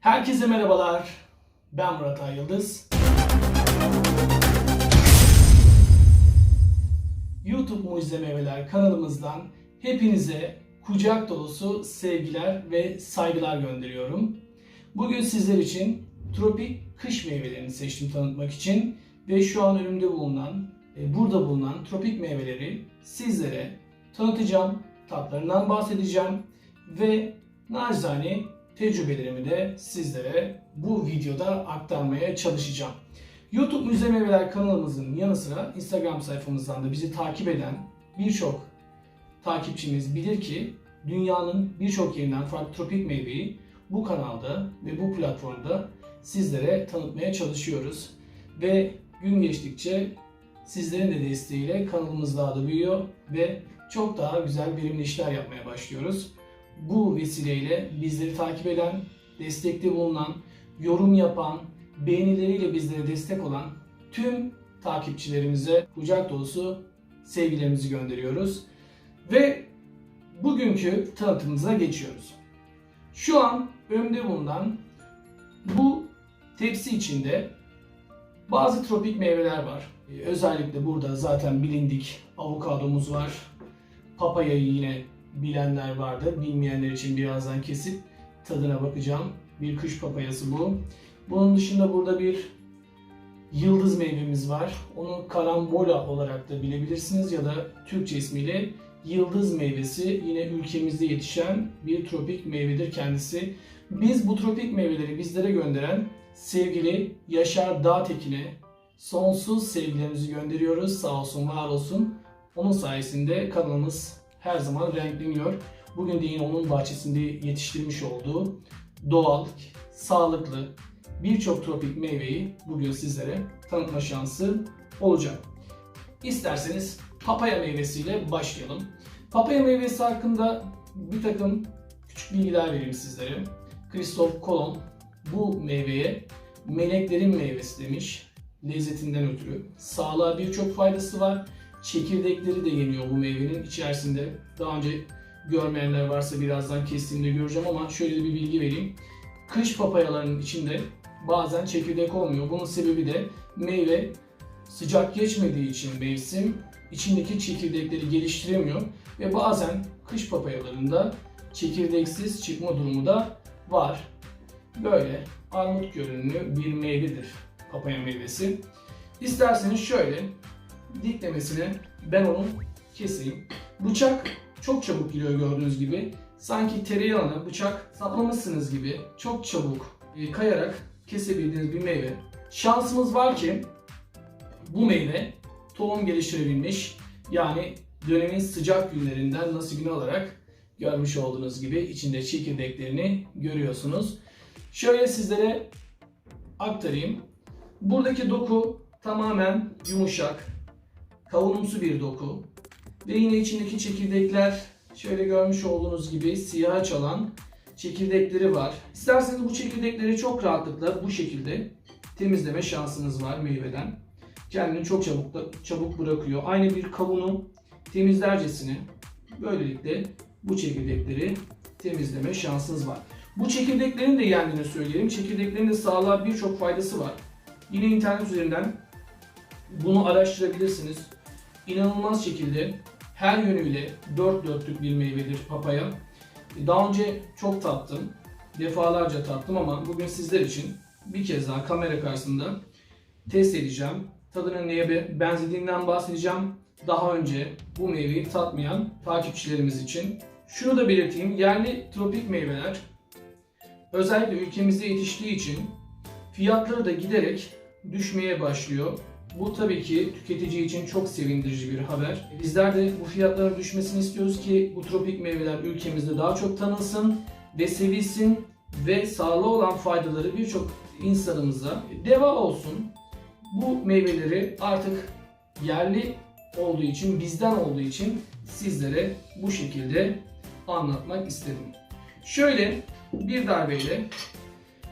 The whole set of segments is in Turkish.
Herkese merhabalar. Ben Murat Ay Yıldız. YouTube Mucize Meyveler kanalımızdan hepinize kucak dolusu sevgiler ve saygılar gönderiyorum. Bugün sizler için tropik kış meyvelerini seçtim tanıtmak için ve şu an önümde bulunan, e, burada bulunan tropik meyveleri sizlere tanıtacağım, tatlarından bahsedeceğim ve nacizane tecrübelerimi de sizlere bu videoda aktarmaya çalışacağım. YouTube Müze Meyveler kanalımızın yanı sıra Instagram sayfamızdan da bizi takip eden birçok takipçimiz bilir ki dünyanın birçok yerinden farklı tropik meyveyi bu kanalda ve bu platformda sizlere tanıtmaya çalışıyoruz. Ve gün geçtikçe sizlerin de desteğiyle kanalımız daha da büyüyor ve çok daha güzel verimli işler yapmaya başlıyoruz. Bu vesileyle bizleri takip eden, destekte bulunan, yorum yapan, beğenileriyle bizlere destek olan tüm takipçilerimize kucak dolusu sevgilerimizi gönderiyoruz. Ve bugünkü tanıtımımıza geçiyoruz. Şu an önümde bulunan bu tepsi içinde bazı tropik meyveler var. Ee, Özellikle burada zaten bilindik avokadomuz var. Papayayı yine bilenler vardır. Bilmeyenler için birazdan kesip tadına bakacağım. Bir kış papayası bu. Bunun dışında burada bir yıldız meyvemiz var. Onu karambola olarak da bilebilirsiniz ya da Türkçe ismiyle yıldız meyvesi. Yine ülkemizde yetişen bir tropik meyvedir kendisi. Biz bu tropik meyveleri bizlere gönderen sevgili Yaşar Dağtekin'e sonsuz sevgilerimizi gönderiyoruz. Sağ olsun, var olsun. Onun sayesinde kanalımız her zaman renkleniyor. Bugün de yine onun bahçesinde yetiştirmiş olduğu doğal, sağlıklı birçok tropik meyveyi bugün sizlere tanıtma şansı olacak. İsterseniz papaya meyvesiyle başlayalım. Papaya meyvesi hakkında bir takım küçük bilgiler vereyim sizlere. Christoph Kolomb bu meyveye meleklerin meyvesi demiş lezzetinden ötürü. Sağlığa birçok faydası var. Çekirdekleri de yeniyor bu meyvenin içerisinde. Daha önce görmeyenler varsa birazdan kestiğimde göreceğim ama şöyle bir bilgi vereyim. Kış papayalarının içinde bazen çekirdek olmuyor. Bunun sebebi de meyve sıcak geçmediği için mevsim içindeki çekirdekleri geliştiremiyor ve bazen kış papayalarında çekirdeksiz çıkma durumu da var. Böyle armut görünümlü bir meyvedir papaya meyvesi. İsterseniz şöyle diklemesine ben onu keseyim. Bıçak çok çabuk giriyor gördüğünüz gibi. Sanki tereyağını bıçak saplamışsınız gibi çok çabuk e, kayarak kesebildiğiniz bir meyve. Şansımız var ki bu meyve tohum geliştirebilmiş. Yani dönemin sıcak günlerinden nasibini alarak görmüş olduğunuz gibi içinde çekirdeklerini görüyorsunuz. Şöyle sizlere aktarayım. Buradaki doku tamamen yumuşak, kavunumsu bir doku. Ve yine içindeki çekirdekler şöyle görmüş olduğunuz gibi siyah çalan çekirdekleri var. İsterseniz bu çekirdekleri çok rahatlıkla bu şekilde temizleme şansınız var meyveden. Kendini çok çabuk da, çabuk bırakıyor. Aynı bir kavunu temizlercesine böylelikle bu çekirdekleri temizleme şansınız var. Bu çekirdeklerin de yendiğini söyleyelim. Çekirdeklerin de sağlığa birçok faydası var. Yine internet üzerinden bunu araştırabilirsiniz. İnanılmaz şekilde her yönüyle dört dörtlük bir meyvedir papaya. Daha önce çok tattım. Defalarca tattım ama bugün sizler için bir kez daha kamera karşısında test edeceğim. Tadının neye be- benzediğinden bahsedeceğim. Daha önce bu meyveyi tatmayan takipçilerimiz için. Şunu da belirteyim. Yerli tropik meyveler özellikle ülkemizde yetiştiği için fiyatları da giderek düşmeye başlıyor. Bu tabii ki tüketici için çok sevindirici bir haber. Bizler de bu fiyatların düşmesini istiyoruz ki bu tropik meyveler ülkemizde daha çok tanınsın ve sevilsin ve sağlığı olan faydaları birçok insanımıza deva olsun. Bu meyveleri artık yerli olduğu için, bizden olduğu için sizlere bu şekilde anlatmak istedim. Şöyle bir darbeyle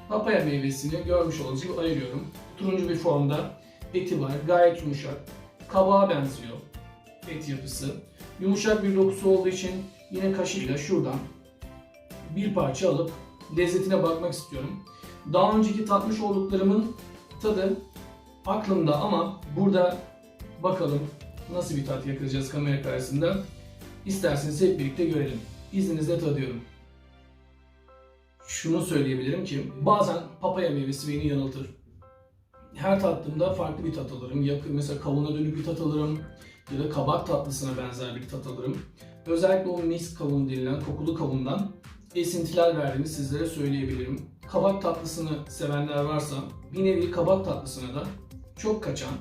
papaya meyvesini görmüş olduğunuz gibi ayırıyorum. Turuncu bir formda eti var. Gayet yumuşak. Kabağa benziyor et yapısı. Yumuşak bir dokusu olduğu için yine kaşığıyla şuradan bir parça alıp lezzetine bakmak istiyorum. Daha önceki tatmış olduklarımın tadı aklımda ama burada bakalım nasıl bir tat yakalayacağız kamera karşısında. İsterseniz hep birlikte görelim. İzninizle tadıyorum. Şunu söyleyebilirim ki bazen papaya meyvesi beni yanıltır. Her tattığımda farklı bir tat alırım. Ya mesela kavuna dönük bir tat alırım ya da kabak tatlısına benzer bir tat alırım. Özellikle o mis kavun denilen kokulu kavundan esintiler verdiğimi sizlere söyleyebilirim. Kabak tatlısını sevenler varsa bir nevi kabak tatlısına da çok kaçan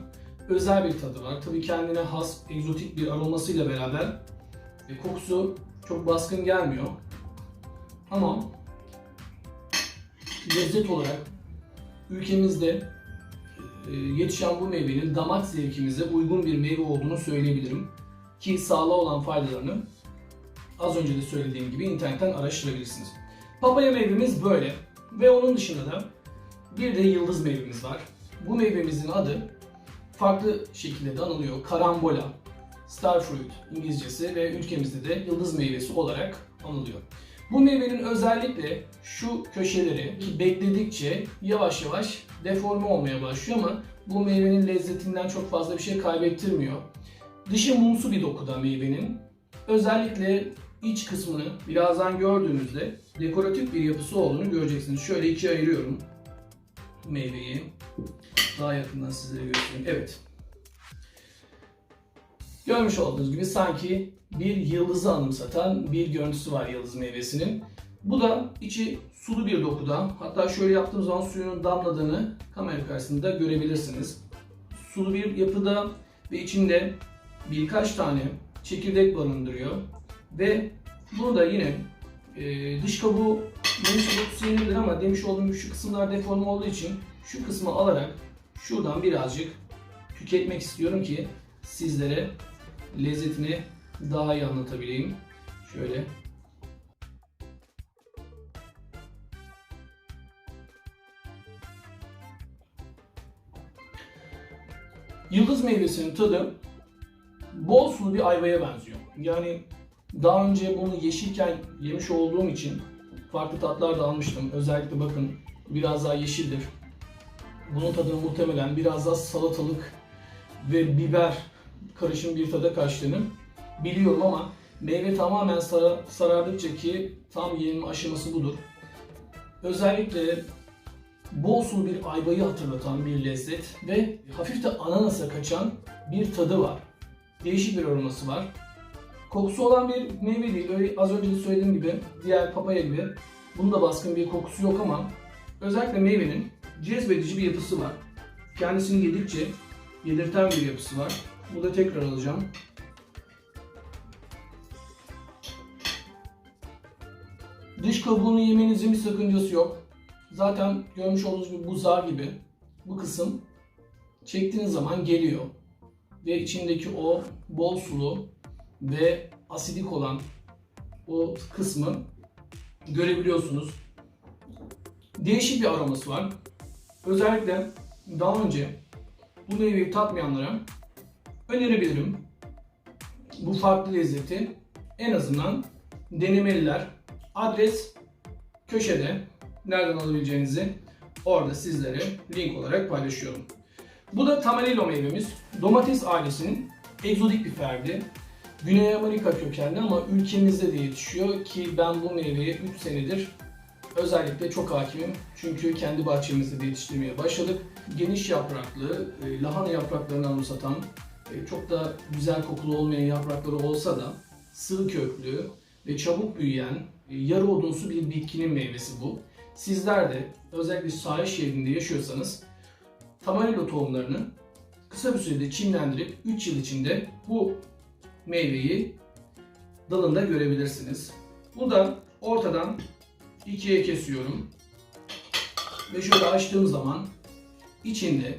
özel bir tadı var. Tabii kendine has egzotik bir aromasıyla beraber e, kokusu çok baskın gelmiyor. Ama lezzet olarak ülkemizde yetişen bu meyvenin damak zevkimize uygun bir meyve olduğunu söyleyebilirim. Ki sağlığa olan faydalarını az önce de söylediğim gibi internetten araştırabilirsiniz. Papaya meyvemiz böyle ve onun dışında da bir de yıldız meyvemiz var. Bu meyvemizin adı farklı şekilde de anılıyor. Karambola, starfruit İngilizcesi ve ülkemizde de yıldız meyvesi olarak anılıyor. Bu meyvenin özellikle şu köşeleri bekledikçe yavaş yavaş deforme olmaya başlıyor ama bu meyvenin lezzetinden çok fazla bir şey kaybettirmiyor. Dışı mumsu bir dokuda meyvenin. Özellikle iç kısmını birazdan gördüğünüzde dekoratif bir yapısı olduğunu göreceksiniz. Şöyle ikiye ayırıyorum meyveyi. Daha yakından sizlere göstereyim. Evet. Görmüş olduğunuz gibi sanki bir yıldızı anımsatan bir görüntüsü var yıldız meyvesinin. Bu da içi sulu bir dokuda. Hatta şöyle yaptığım zaman suyunun damladığını kamera karşısında görebilirsiniz. Sulu bir yapıda ve içinde birkaç tane çekirdek barındırıyor. Ve bunu da yine e, dış kabuğu dokusu yenilir ama demiş olduğum şu kısımlar deforme olduğu için şu kısmı alarak şuradan birazcık tüketmek istiyorum ki sizlere lezzetini daha iyi anlatabileyim. Şöyle. Yıldız meyvesinin tadı bol sulu bir ayvaya benziyor. Yani daha önce bunu yeşilken yemiş olduğum için farklı tatlar da almıştım. Özellikle bakın biraz daha yeşildir. Bunun tadını muhtemelen biraz daha salatalık ve biber karışım bir tada kaçtığını biliyorum ama meyve tamamen sara, sarardıkça ki tam yenilme aşaması budur. Özellikle bol sulu bir ayvayı hatırlatan bir lezzet ve hafif de ananasa kaçan bir tadı var. Değişik bir aroması var. Kokusu olan bir meyve değil. Öyle az önce de söylediğim gibi diğer papaya gibi bunun da baskın bir kokusu yok ama özellikle meyvenin cezbedici bir yapısı var. Kendisini yedikçe yedirten bir yapısı var. Bunu da tekrar alacağım. Dış kabuğunu yemenizin bir sakıncası yok. Zaten görmüş olduğunuz gibi buzlar gibi bu kısım çektiğiniz zaman geliyor. Ve içindeki o bol sulu ve asidik olan o kısmı görebiliyorsunuz. Değişik bir aroması var. Özellikle daha önce bu meyveyi tatmayanlara önerebilirim. Bu farklı lezzeti en azından denemeliler. Adres köşede. Nereden alabileceğinizi orada sizlere link olarak paylaşıyorum. Bu da Tamarilo meyvemiz. Domates ailesinin egzotik bir ferdi. Güney Amerika kökenli ama ülkemizde de yetişiyor ki ben bu meyveye 3 senedir özellikle çok hakimim. Çünkü kendi bahçemizde de yetiştirmeye başladık. Geniş yapraklı, e, lahana yapraklarını anımsatan, e, çok da güzel kokulu olmayan yaprakları olsa da sığ köklü ve çabuk büyüyen yarı odunsu bir bitkinin meyvesi bu. Sizler de özellikle sahil şehrinde yaşıyorsanız Tamarilo tohumlarını kısa bir sürede çimlendirip 3 yıl içinde bu meyveyi dalında görebilirsiniz. Bu da ortadan ikiye kesiyorum. Ve şöyle açtığım zaman içinde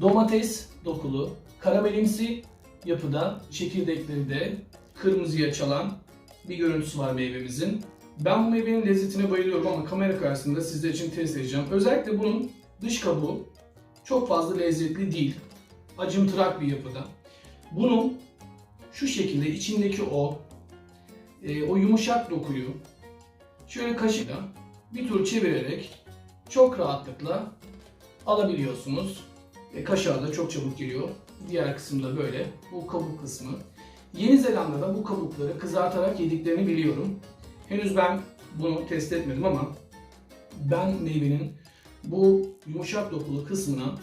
domates dokulu, karamelimsi yapıda çekirdekleri de kırmızıya çalan bir görüntüsü var meyvemizin. Ben bu meyvenin lezzetine bayılıyorum ama kamera karşısında sizler için test edeceğim. Özellikle bunun dış kabuğu çok fazla lezzetli değil. Acımtırak bir yapıda. Bunu şu şekilde içindeki o e, o yumuşak dokuyu şöyle kaşıkla bir tur çevirerek çok rahatlıkla alabiliyorsunuz. E, kaşar da çok çabuk geliyor. Diğer kısımda böyle. Bu kabuk kısmı. Yeni Zelanda'da bu kabukları kızartarak yediklerini biliyorum. Henüz ben bunu test etmedim ama ben meyvenin bu yumuşak dokulu kısmına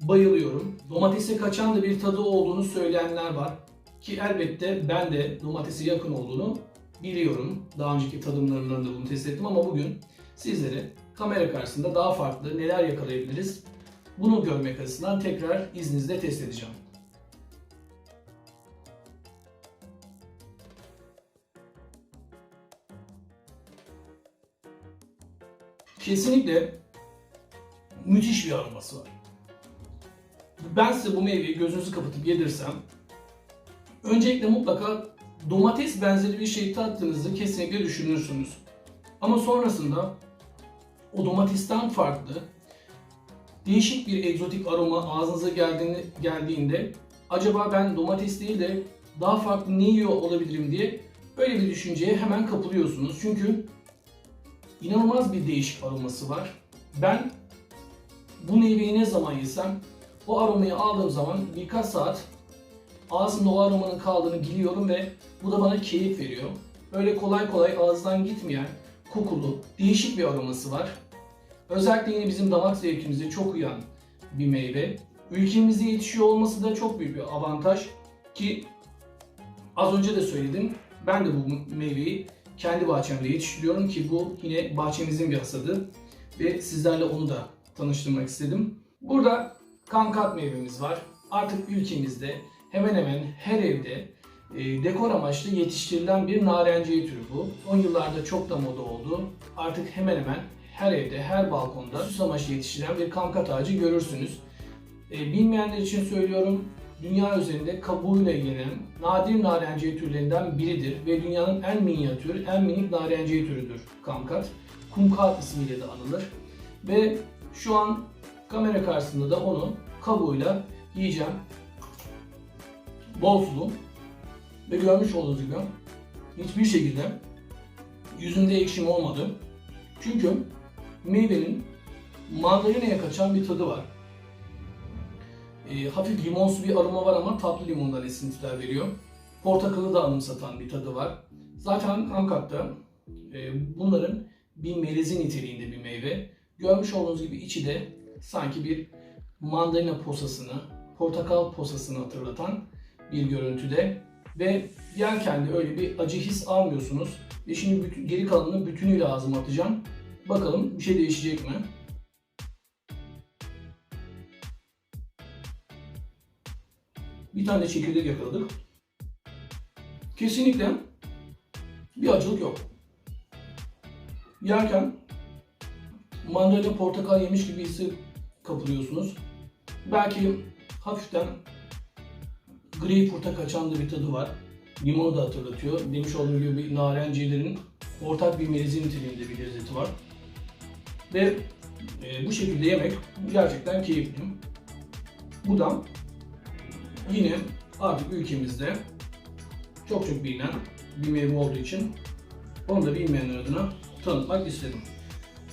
bayılıyorum. Domatese kaçan da bir tadı olduğunu söyleyenler var. Ki elbette ben de domatese yakın olduğunu biliyorum. Daha önceki tadımlarımdan da bunu test ettim ama bugün sizlere kamera karşısında daha farklı neler yakalayabiliriz bunu görmek açısından tekrar izninizle test edeceğim. Kesinlikle müthiş bir aroması var. Ben size bu meyveyi gözünüzü kapatıp yedirsem öncelikle mutlaka domates benzeri bir şey tattığınızı kesinlikle düşünürsünüz. Ama sonrasında o domatesten farklı değişik bir egzotik aroma ağzınıza geldiğinde, geldiğinde acaba ben domates değil de daha farklı ne yiyor olabilirim diye böyle bir düşünceye hemen kapılıyorsunuz. Çünkü inanılmaz bir değişik aroması var. Ben bu meyveyi ne zaman yesem o aromayı aldığım zaman birkaç saat ağzımda o aromanın kaldığını biliyorum ve bu da bana keyif veriyor. Öyle kolay kolay ağızdan gitmeyen kokulu, değişik bir aroması var. Özellikle yine bizim damak zevkimize çok uyan bir meyve. Ülkemizde yetişiyor olması da çok büyük bir avantaj ki az önce de söyledim. Ben de bu meyveyi kendi bahçemde yetiştiriyorum ki bu yine bahçemizin bir hasadı ve sizlerle onu da tanıştırmak istedim. Burada kankat meyvemiz var. Artık ülkemizde hemen hemen her evde e, dekor amaçlı yetiştirilen bir narenciye türü bu. Son yıllarda çok da moda oldu. Artık hemen hemen her evde, her balkonda süs amaçlı yetiştirilen bir kamkat ağacı görürsünüz. E, bilmeyenler için söylüyorum, dünya üzerinde kabuğuyla yenen nadir narenciye türlerinden biridir ve dünyanın en minyatür, en minik narenciye türüdür kamkat. Kumkat ismiyle de anılır. Ve şu an kamera karşısında da onu kabuğuyla yiyeceğim. Bol sulu. Ve görmüş olduğunuz gibi hiçbir şekilde yüzünde ekşim olmadı. Çünkü meyvenin mandalinaya kaçan bir tadı var. E, hafif limonsu bir aroma var ama tatlı limondan esintiler veriyor. Portakalı da anımsatan bir tadı var. Zaten Kamkat'ta e, bunların bir melezi niteliğinde bir meyve. Görmüş olduğunuz gibi içi de sanki bir mandalina posasını, portakal posasını hatırlatan bir görüntüde ve yerken de öyle bir acı his almıyorsunuz. Ve şimdi bütün, geri kalanını bütünüyle ağzıma atacağım. Bakalım bir şey değişecek mi? Bir tane çekirdek yakaladık. Kesinlikle bir acılık yok. Yerken mandalina portakal yemiş gibi hissi kapılıyorsunuz. Belki hafiften greyfurt'a kaçan da bir tadı var. Limonu da hatırlatıyor. Demiş olduğum gibi bir narencilerin ortak bir melezi niteliğinde bir lezzeti var. Ve e, bu şekilde yemek gerçekten keyifli. Bu da yine artık ülkemizde çok çok bilinen bir meyve olduğu için onu da bilmeyenler adına tanıtmak istedim.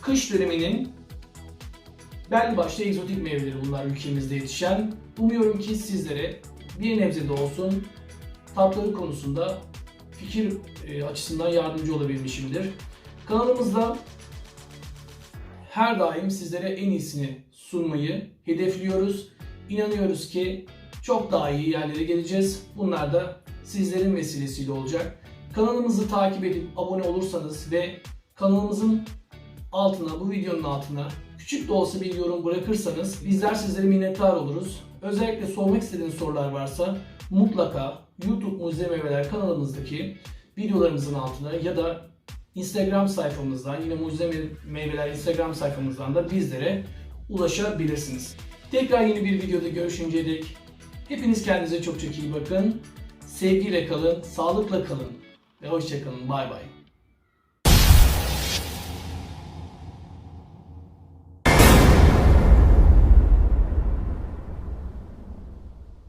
Kış döneminin belli başlı egzotik meyveleri bunlar ülkemizde yetişen. Umuyorum ki sizlere bir nebze de olsun tatları konusunda fikir e, açısından yardımcı olabilmişimdir. Kanalımızda her daim sizlere en iyisini sunmayı hedefliyoruz. İnanıyoruz ki çok daha iyi yerlere geleceğiz. Bunlar da sizlerin vesilesiyle olacak. Kanalımızı takip edip abone olursanız ve kanalımızın altına, bu videonun altına küçük de olsa bir yorum bırakırsanız bizler sizlere minnettar oluruz. Özellikle sormak istediğiniz sorular varsa mutlaka YouTube Mucize Meyveler kanalımızdaki videolarımızın altına ya da Instagram sayfamızdan yine Mucize Meyveler Instagram sayfamızdan da bizlere ulaşabilirsiniz. Tekrar yeni bir videoda görüşünceye dek hepiniz kendinize çok çok iyi bakın. Sevgiyle kalın, sağlıkla kalın ve hoşçakalın. Bay bay.